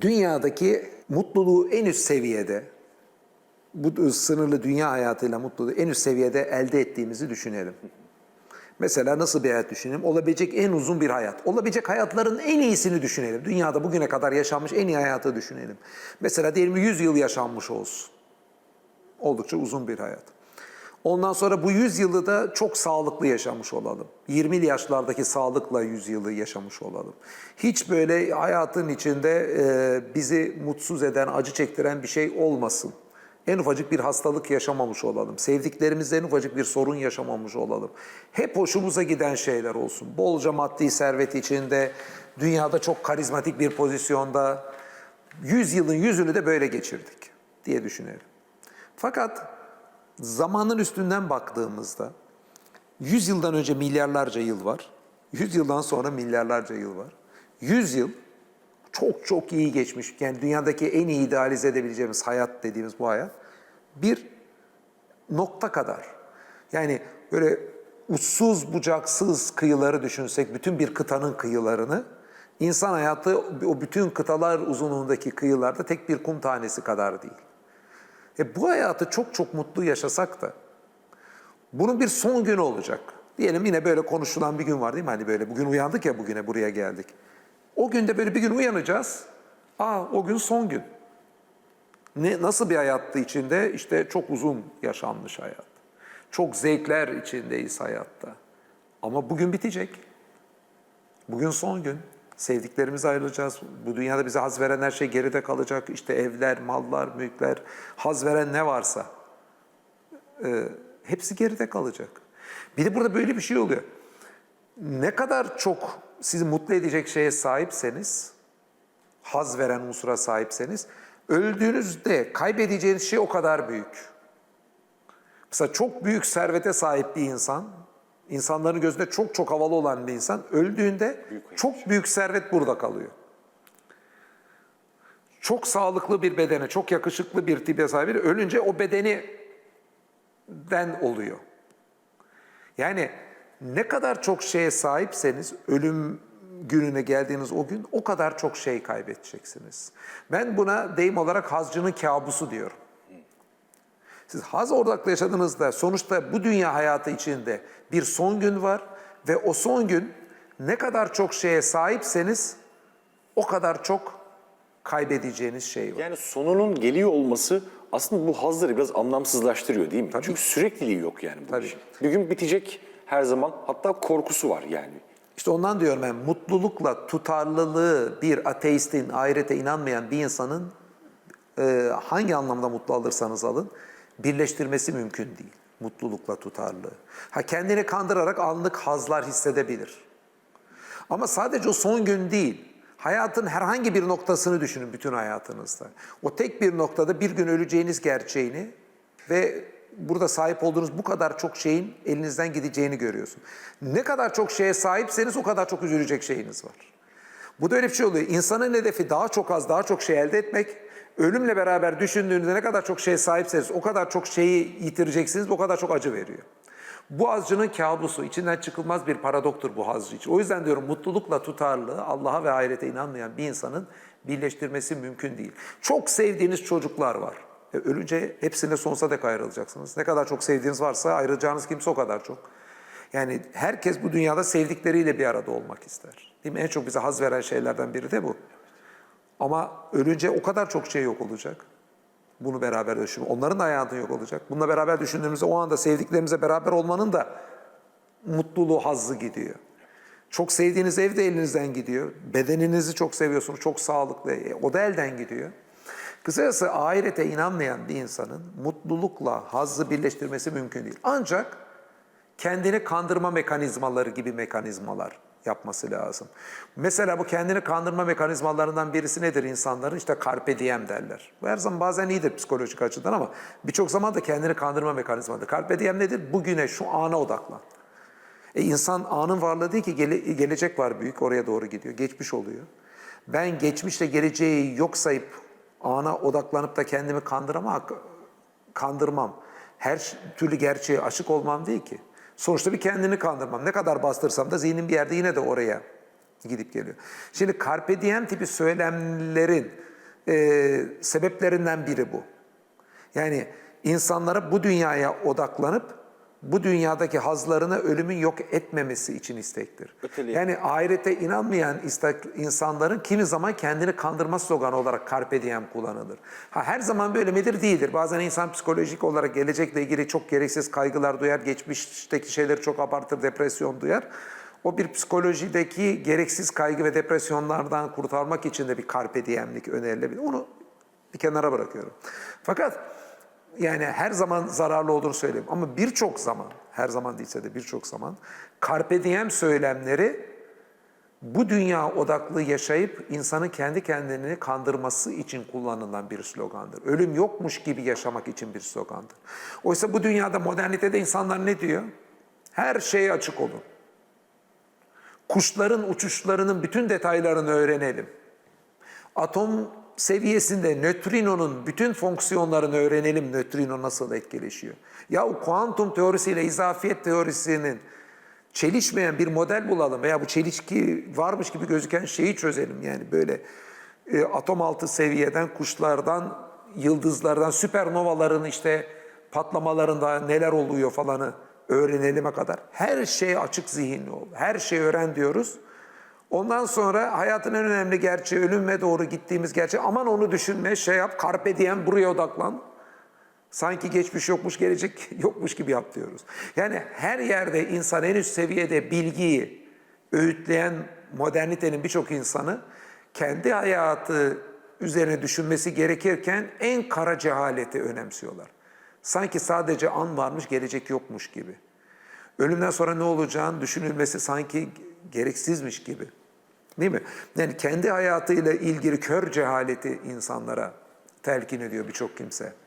dünyadaki mutluluğu en üst seviyede, bu sınırlı dünya hayatıyla mutluluğu en üst seviyede elde ettiğimizi düşünelim. Mesela nasıl bir hayat düşünelim? Olabilecek en uzun bir hayat. Olabilecek hayatların en iyisini düşünelim. Dünyada bugüne kadar yaşanmış en iyi hayatı düşünelim. Mesela diyelim 100 yıl yaşanmış olsun. Oldukça uzun bir hayat. Ondan sonra bu 100 yılı da çok sağlıklı yaşamış olalım. 20'li yaşlardaki sağlıkla 100 yılı yaşamış olalım. Hiç böyle hayatın içinde e, bizi mutsuz eden, acı çektiren bir şey olmasın. En ufacık bir hastalık yaşamamış olalım. Sevdiklerimizle en ufacık bir sorun yaşamamış olalım. Hep hoşumuza giden şeyler olsun. Bolca maddi servet içinde, dünyada çok karizmatik bir pozisyonda. 100 yılın yüzünü de böyle geçirdik diye düşünelim. Fakat zamanın üstünden baktığımızda 100 yıldan önce milyarlarca yıl var. 100 yıldan sonra milyarlarca yıl var. 100 yıl çok çok iyi geçmiş. Yani dünyadaki en iyi idealize edebileceğimiz hayat dediğimiz bu hayat bir nokta kadar. Yani böyle uçsuz bucaksız kıyıları düşünsek, bütün bir kıtanın kıyılarını, insan hayatı o bütün kıtalar uzunluğundaki kıyılarda tek bir kum tanesi kadar değil. E bu hayatı çok çok mutlu yaşasak da bunun bir son günü olacak. Diyelim yine böyle konuşulan bir gün var değil mi? Hani böyle bugün uyandık ya bugüne buraya geldik. O günde böyle bir gün uyanacağız. Aa o gün son gün. Ne, nasıl bir hayattı içinde? İşte çok uzun yaşanmış hayat. Çok zevkler içindeyiz hayatta. Ama bugün bitecek. Bugün son gün. Sevdiklerimize ayrılacağız. Bu dünyada bize haz veren her şey geride kalacak. İşte evler, mallar, mülkler, haz veren ne varsa. e, hepsi geride kalacak. Bir de burada böyle bir şey oluyor. Ne kadar çok sizi mutlu edecek şeye sahipseniz, haz veren unsura sahipseniz, öldüğünüzde kaybedeceğiniz şey o kadar büyük. Mesela çok büyük servete sahip bir insan, insanların gözünde çok çok havalı olan bir insan öldüğünde çok büyük servet burada kalıyor. Çok sağlıklı bir bedene, çok yakışıklı bir tipe sahip biri ölünce o bedeni den oluyor. Yani ne kadar çok şeye sahipseniz ölüm gününe geldiğiniz o gün o kadar çok şey kaybedeceksiniz. Ben buna deyim olarak hazcının kabusu diyorum. Siz haz odaklı yaşadığınızda sonuçta bu dünya hayatı içinde bir son gün var ve o son gün ne kadar çok şeye sahipseniz o kadar çok kaybedeceğiniz şey var. Yani sonunun geliyor olması aslında bu hazları biraz anlamsızlaştırıyor değil mi? Çünkü sürekliliği yok yani bu Tabii. işin. Bir gün bitecek her zaman hatta korkusu var yani. İşte ondan diyorum ben mutlulukla tutarlılığı bir ateistin, ahirete inanmayan bir insanın e, hangi anlamda mutlu alırsanız alın birleştirmesi mümkün değil. Mutlulukla tutarlılığı. Ha kendini kandırarak anlık hazlar hissedebilir. Ama sadece o son gün değil. Hayatın herhangi bir noktasını düşünün bütün hayatınızda. O tek bir noktada bir gün öleceğiniz gerçeğini ve burada sahip olduğunuz bu kadar çok şeyin elinizden gideceğini görüyorsun. Ne kadar çok şeye sahipseniz o kadar çok üzülecek şeyiniz var. Bu da öyle bir şey oluyor. İnsanın hedefi daha çok az, daha çok şey elde etmek. Ölümle beraber düşündüğünüzde ne kadar çok şeye sahipseniz o kadar çok şeyi yitireceksiniz, o kadar çok acı veriyor. Bu hazcının kabusu, içinden çıkılmaz bir paradoktur bu hazcı için. O yüzden diyorum mutlulukla tutarlı, Allah'a ve ahirete inanmayan bir insanın birleştirmesi mümkün değil. Çok sevdiğiniz çocuklar var. E, ölünce hepsine sonsuza dek ayrılacaksınız. Ne kadar çok sevdiğiniz varsa ayrılacağınız kimse o kadar çok. Yani herkes bu dünyada sevdikleriyle bir arada olmak ister. Değil mi? En çok bize haz veren şeylerden biri de bu. Ama ölünce o kadar çok şey yok olacak. Bunu beraber düşün. Onların da hayatı yok olacak. Bununla beraber düşündüğümüzde o anda sevdiklerimize beraber olmanın da mutluluğu, hazzı gidiyor. Çok sevdiğiniz ev de elinizden gidiyor. Bedeninizi çok seviyorsunuz, çok sağlıklı. E, o da elden gidiyor. Kısacası ahirete inanmayan bir insanın mutlulukla hazzı birleştirmesi mümkün değil. Ancak kendini kandırma mekanizmaları gibi mekanizmalar yapması lazım. Mesela bu kendini kandırma mekanizmalarından birisi nedir insanların? İşte carpe diem derler. Bu her zaman bazen iyidir psikolojik açıdan ama birçok zaman da kendini kandırma mekanizmadır. Carpe diem nedir? Bugüne, şu ana odaklan. E insan anın varlığı değil ki gele- gelecek var büyük oraya doğru gidiyor. Geçmiş oluyor. Ben geçmişle geleceği yok sayıp ana odaklanıp da kendimi kandıramak, kandırmam. Her türlü gerçeğe aşık olmam değil ki. Sonuçta bir kendini kandırmam. Ne kadar bastırsam da zihnim bir yerde yine de oraya gidip geliyor. Şimdi carpe diem tipi söylemlerin e, sebeplerinden biri bu. Yani insanlara bu dünyaya odaklanıp bu dünyadaki hazlarını ölümün yok etmemesi için istektir. Öteleyin. Yani ahirete inanmayan insanların kimi zaman kendini kandırma sloganı olarak carpe diem kullanılır. Ha, her zaman böyle midir? Değildir. Bazen insan psikolojik olarak gelecekle ilgili çok gereksiz kaygılar duyar, geçmişteki şeyleri çok abartır, depresyon duyar. O bir psikolojideki gereksiz kaygı ve depresyonlardan kurtarmak için de bir carpe diemlik önerilebilir. Onu bir kenara bırakıyorum. Fakat yani her zaman zararlı olduğunu söyleyeyim ama birçok zaman, her zaman değilse de birçok zaman carpe diem söylemleri bu dünya odaklı yaşayıp insanın kendi kendini kandırması için kullanılan bir slogandır. Ölüm yokmuş gibi yaşamak için bir slogandır. Oysa bu dünyada modernitede insanlar ne diyor? Her şeye açık olun. Kuşların uçuşlarının bütün detaylarını öğrenelim. Atom seviyesinde nötrinonun bütün fonksiyonlarını öğrenelim nötrino nasıl etkileşiyor. Ya o kuantum teorisiyle izafiyet teorisinin çelişmeyen bir model bulalım veya bu çelişki varmış gibi gözüken şeyi çözelim. Yani böyle e, atom altı seviyeden kuşlardan, yıldızlardan, süpernovaların işte patlamalarında neler oluyor falanı öğrenelime kadar. Her şeye açık zihinli ol. Her şeyi öğren diyoruz. Ondan sonra hayatın en önemli gerçeği ölüme doğru gittiğimiz gerçeği. Aman onu düşünme, şey yap, carpe diem buraya odaklan. Sanki geçmiş yokmuş, gelecek yokmuş gibi yap diyoruz. Yani her yerde insan en üst seviyede bilgiyi öğütleyen modernitenin birçok insanı kendi hayatı üzerine düşünmesi gerekirken en kara cehaleti önemsiyorlar. Sanki sadece an varmış, gelecek yokmuş gibi. Ölümden sonra ne olacağını düşünülmesi sanki gereksizmiş gibi. Değil mi? Yani kendi hayatıyla ilgili kör cehaleti insanlara telkin ediyor birçok kimse.